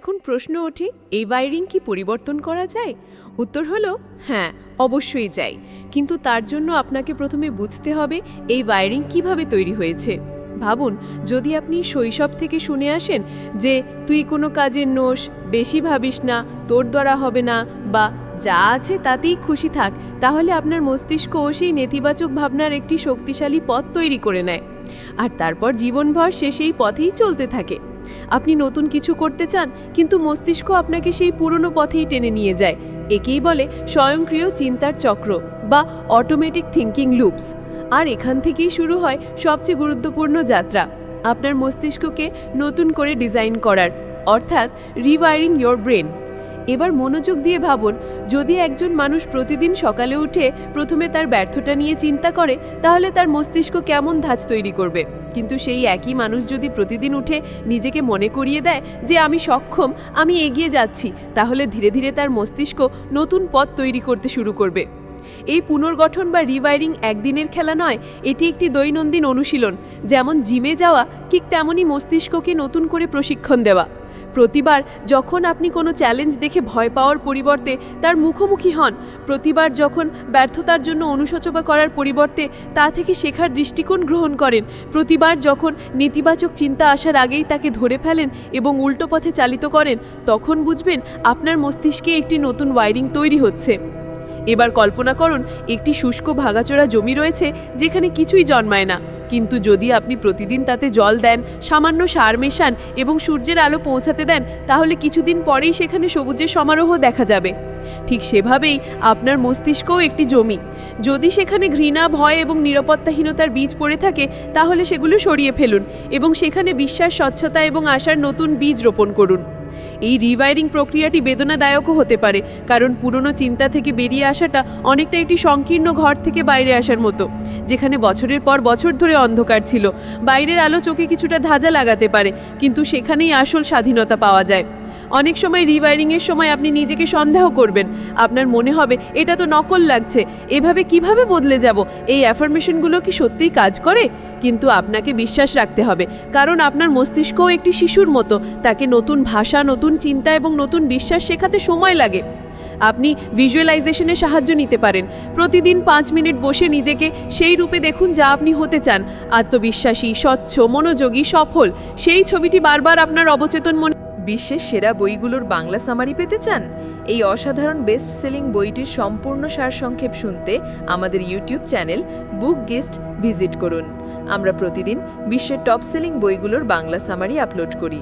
এখন প্রশ্ন ওঠে, এই ওয়ারিং কি পরিবর্তন করা যায়? উত্তর হলো হ্যাঁ অবশ্যই যায়। কিন্তু তার জন্য আপনাকে প্রথমে বুঝতে হবে, এই ওয়ারিং কীভাবে তৈরি হয়েছে। ভাবুন, যদি আপনি শৈশব থেকে শুনে আসেন যে, তুই কোনো কাজের নোস বেশি ভাবিস না, তোর দ্বারা হবে না বা, যা আছে তাতেই খুশি থাক তাহলে আপনার মস্তিষ্কও সেই নেতিবাচক ভাবনার একটি শক্তিশালী পথ তৈরি করে নেয়। আর তারপর জীবনভর সে সেই পথেই চলতে থাকে। আপনি নতুন কিছু করতে চান, কিন্তু মস্তিষ্ক আপনাকে সেই পুরনো পথেই টেনে নিয়ে যায়। একেই বলে স্বয়ংক্রিয় চিন্তার চক্র বা অটোমেটিক থিঙ্কিং লুপস আর এখান থেকেই শুরু হয় সবচেয়ে গুরুত্বপূর্ণ যাত্রা, আপনার মস্তিষ্ককে নতুন করে ডিজাইন করার, অর্থাৎ রিওয়ারিং ইয়োর ব্রেন এবার মনোযোগ দিয়ে ভাবুন, যদি একজন মানুষ প্রতিদিন সকালে উঠে প্রথমে তার ব্যর্থতা নিয়ে চিন্তা করে, তাহলে তার মস্তিষ্ক কেমন ধাঁচ তৈরি করবে? কিন্তু সেই একই মানুষ যদি প্রতিদিন উঠে নিজেকে মনে করিয়ে দেয় যে আমি সক্ষম, আমি এগিয়ে যাচ্ছি, তাহলে ধীরে ধীরে তার মস্তিষ্ক নতুন পথ তৈরি করতে শুরু করবে। এই পুনর্গঠন বা রিওয়ারিং একদিনের খেলা নয়, এটি একটি দৈনন্দিন অনুশীলন। যেমন জিমে যাওয়া, ঠিক তেমনই মস্তিষ্ককে নতুন করে প্রশিক্ষণ দেওয়া। প্রতিবার যখন আপনি কোনো চ্যালেঞ্জ দেখে ভয় পাওয়ার পরিবর্তে তার মুখোমুখি হন, প্রতিবার যখন ব্যর্থতার জন্য অনুশোচনা করার পরিবর্তে তা থেকে শেখার দৃষ্টিকোণ গ্রহণ করেন, প্রতিবার যখন নেতিবাচক চিন্তা আসার আগেই তাকে ধরে ফেলেন এবং উল্টো পথে চালিত করেন, তখন বুঝবেন আপনার মস্তিষ্কে একটি নতুন ওয়ারিং তৈরি হচ্ছে। এবার কল্পনা করুন, একটি শুষ্ক ভাগাচোরা জমি রয়েছে যেখানে কিছুই জন্মায় না। কিন্তু যদি আপনি প্রতিদিন তাতে জল দেন, সামান্য সার মেশান এবং সূর্যের আলো পৌঁছাতে দেন, তাহলে কিছুদিন পরেই সেখানে সবুজের সমারোহ দেখা যাবে। ঠিক সেভাবেই আপনার মস্তিষ্কও একটি জমি। যদি সেখানে ঘৃণা, ভয় এবং নিরাপত্তাহীনতার বীজ পড়ে থাকে, তাহলে সেগুলো সরিয়ে ফেলুন এবং সেখানে বিশ্বাস, স্বচ্ছতা এবং আশার নতুন বীজ রোপণ করুন। এই রিওয়ারিং প্রক্রিয়াটি বেদনাদায়কও হতে পারে, কারণ পুরনো চিন্তা থেকে বেরিয়ে আসাটা অনেকটা একটি সংকীর্ণ ঘর থেকে বাইরে আসার মতো, যেখানে বছরের পর বছর ধরে অন্ধকার ছিল। বাইরের আলো চোখে কিছুটা ধাজা লাগাতে পারে, কিন্তু সেখানেই আসল স্বাধীনতা পাওয়া যায়। অনেক সময় রিওয়ারিংয়ের সময় আপনি নিজেকে সন্দেহ করবেন। আপনার মনে হবে, এটা তো নকল লাগছে, এভাবে কীভাবে বদলে যাব? এই অ্যাফার্মেশনগুলো কি সত্যিই কাজ করে? কিন্তু আপনাকে বিশ্বাস রাখতে হবে, কারণ আপনার মস্তিষ্কও একটি শিশুর মতো, তাকে নতুন ভাষা, নতুন চিন্তা এবং নতুন বিশ্বাস শেখাতে সময় লাগে। আপনি ভিজুয়ালাইজেশনের সাহায্য নিতে পারেন। প্রতিদিন পাঁচ মিনিট বসে নিজেকে সেই রূপে দেখুন যা আপনি হতে চান। আত্মবিশ্বাসী, স্বচ্ছ, মনোযোগী, সফল, সেই ছবিটি বারবার আপনার অবচেতন মনে বিশ্বের সেরা বইগুলোর বাংলা সামারি পেতে চান? এই অসাধারণ বেস্ট সেলিং বইটির সম্পূর্ণ সারসংক্ষেপ শুনতে আমাদের YouTube channel book guest visit করুন। আমরা প্রতিদিন বিশ্বের টপ সেলিং বইগুলোর বাংলা সামারি আপলোড করি।